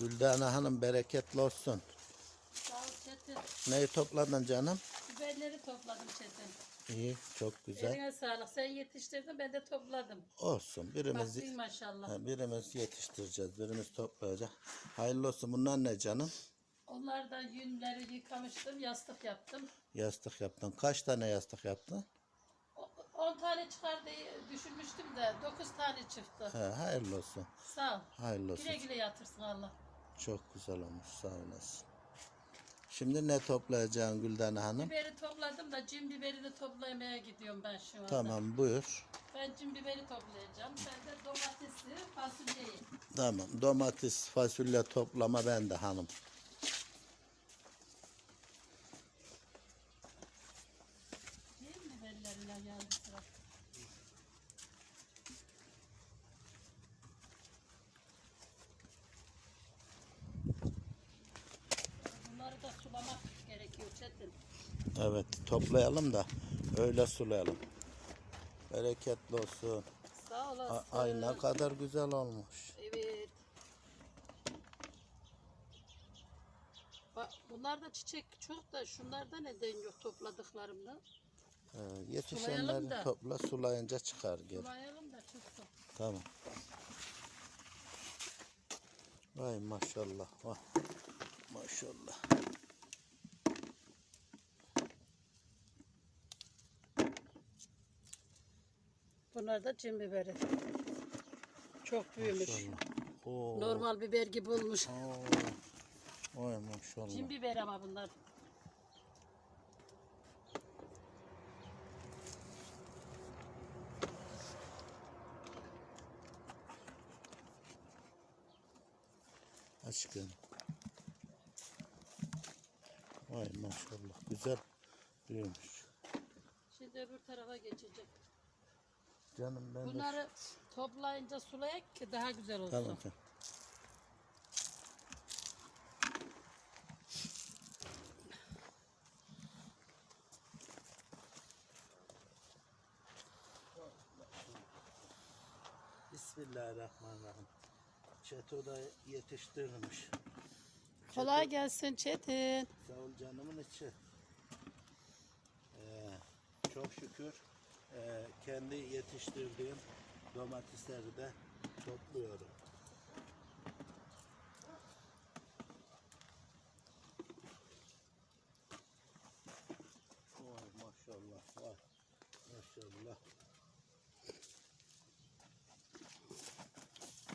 Güldane Hanım bereketli olsun. Sağ ol Çetin. Neyi topladın canım? Biberleri topladım Çetin. İyi, çok güzel. Eline sağlık. Sen yetiştirdin ben de topladım. Olsun. Birimiz, Baktın maşallah. birimiz yetiştireceğiz, birimiz toplayacak. Hayırlı olsun. Bunlar ne canım? Onlardan yünleri yıkamıştım. Yastık yaptım. Yastık yaptın. Kaç tane yastık yaptın? 10 tane çıkar diye düşünmüştüm de 9 tane çıktı. He, hayırlı olsun. Sağ ol. Hayırlı olsun. Güle güle yatırsın Allah. Çok güzel olmuş. Sağ olasın. Şimdi ne toplayacaksın Güldane Hanım? Biberi topladım da cin biberini toplamaya gidiyorum ben şu anda. Tamam buyur. Ben cin biberi toplayacağım. Sen de domatesi, fasulyeyi. Tamam. Domates, fasulye toplama ben de hanım. Mi biberlerine geldi sıra? Bunları da sulamak gerekiyor Çetin. Evet toplayalım da öyle sulayalım. Bereketli olsun. Sağ olasın. ay ne kadar güzel olmuş. Evet. Bak bunlar da çiçek çok da şunlarda neden yok topladıklarımda. Ee, Sulayalım yetişenleri da. topla sulayınca çıkar geri. Sulayalım da çıksın. Tamam. Vay maşallah. Vay. Maşallah. Bunlar da cin biberi. Çok büyümüş. Maşallah. Oo. Normal biber gibi olmuş. Oo. Vay maşallah. Cin biber ama bunlar. Aşkım. Vay maşallah. Güzel büyümüş. Şimdi öbür tarafa geçecek. Canım ben de... Bunları toplayınca sulayak ki daha güzel olsun. Tamam tamam. Bismillahirrahmanirrahim. Çeto da yetiştirilmiş. Kolay gelsin Çetin. Sağ ol canımın içi. Ee, çok şükür ee, kendi yetiştirdiğim domatesleri de topluyorum. Vay maşallah vay maşallah.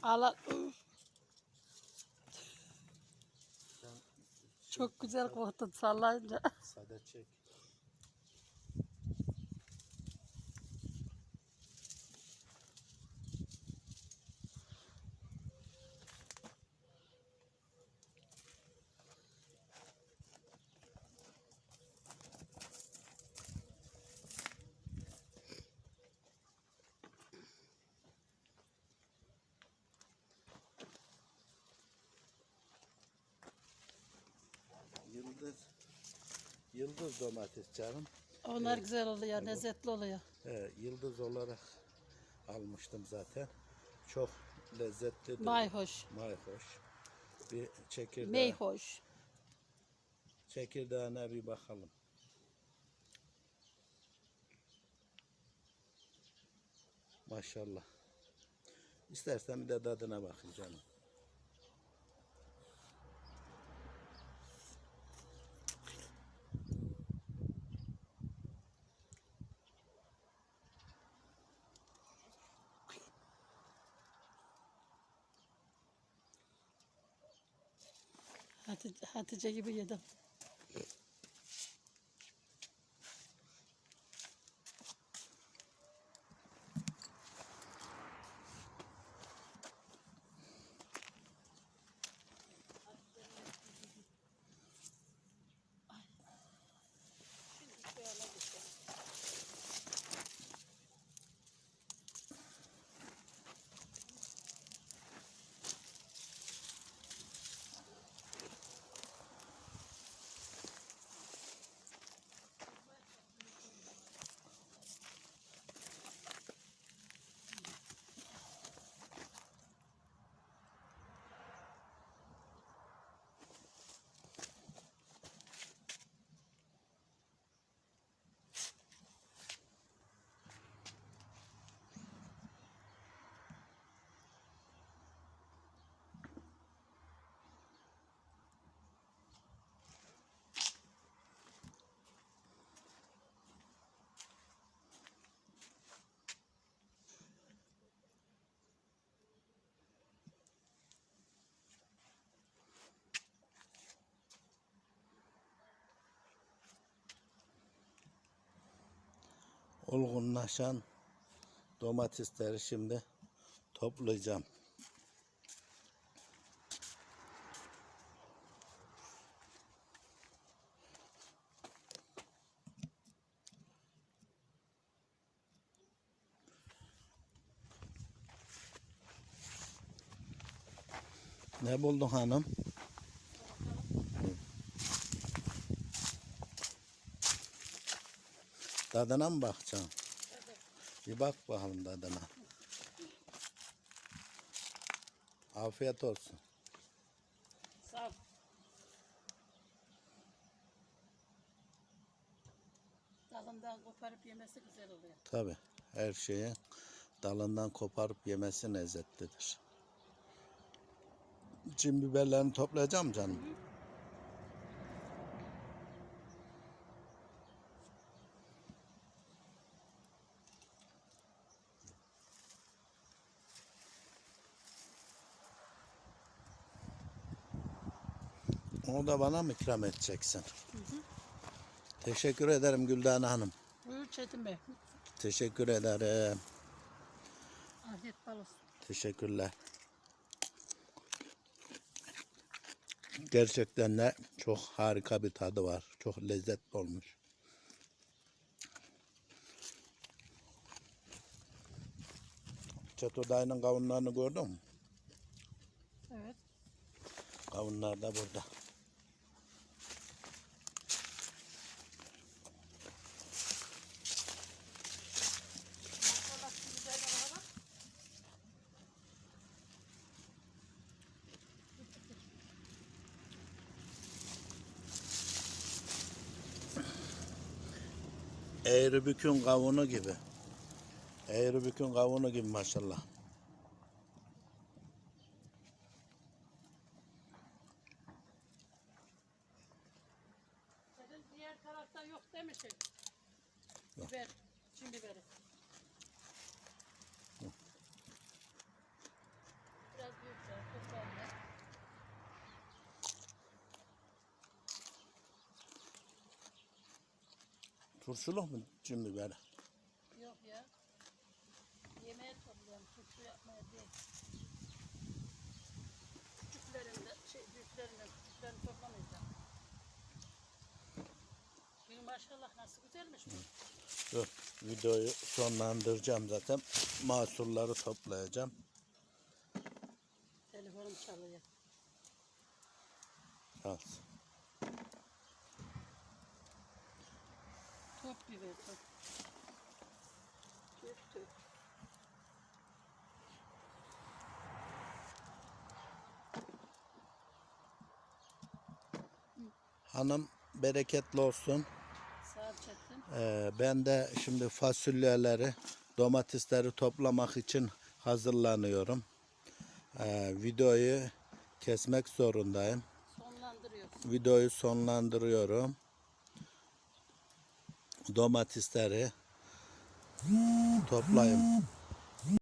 Allah çok güzel koktun sallayınca. sade çek. Yıldız Yıldız domates canım. Onlar güzel oluyor, lezzetli oluyor. He, yıldız olarak almıştım zaten. Çok lezzetli. Mayhoş, Mayhoş. Bir çekirdeği. meyhoş. Çekirdeğine bir bakalım. Maşallah. İstersen bir de tadına bakın canım. Hatice, Hatice gibi yedim. Olgunlaşan domatesleri şimdi toplayacağım. Ne buldun hanım? Tadına mı bakacaksın? Bir bak bakalım tadına. Afiyet olsun. Sağ ol. Dalından koparıp yemesi güzel oluyor. Tabi her şeyi dalından koparıp yemesi lezzetlidir. Cin biberlerini toplayacağım canım. Onu da bana mı ikram edeceksin? Teşekkür ederim Güldane Hanım. Buyur Çetin Bey. Teşekkür ederim. Afiyet bal olsun. Teşekkürler. Gerçekten de çok harika bir tadı var. Çok lezzetli olmuş. Çato dayının kavunlarını gördün mü? Evet. Kavunlar da burada. Eğri bükün kavunu gibi. Eğri bükün kavunu gibi maşallah. Senin diğer tarafta yok değil mi şey? Biber, çin biberi. Turşuluk mu cin biberi? Yok ya. Yemeğe topluyorum, turşu yapmaya değil. Küçüklerinde, şey, büyüklerinden, küçüklerini toplamayacağım. Bir maşallah nasıl güzelmiş bu. Dur, videoyu sonlandıracağım zaten. Mahsulları toplayacağım. Telefonum çalıyor. Al. Top. Tüp tüp. Hanım bereketli olsun. Ee, ben de şimdi fasulyeleri, domatesleri toplamak için hazırlanıyorum. Ee, videoyu kesmek zorundayım. Videoyu sonlandırıyorum. Domatesleri toplayayım.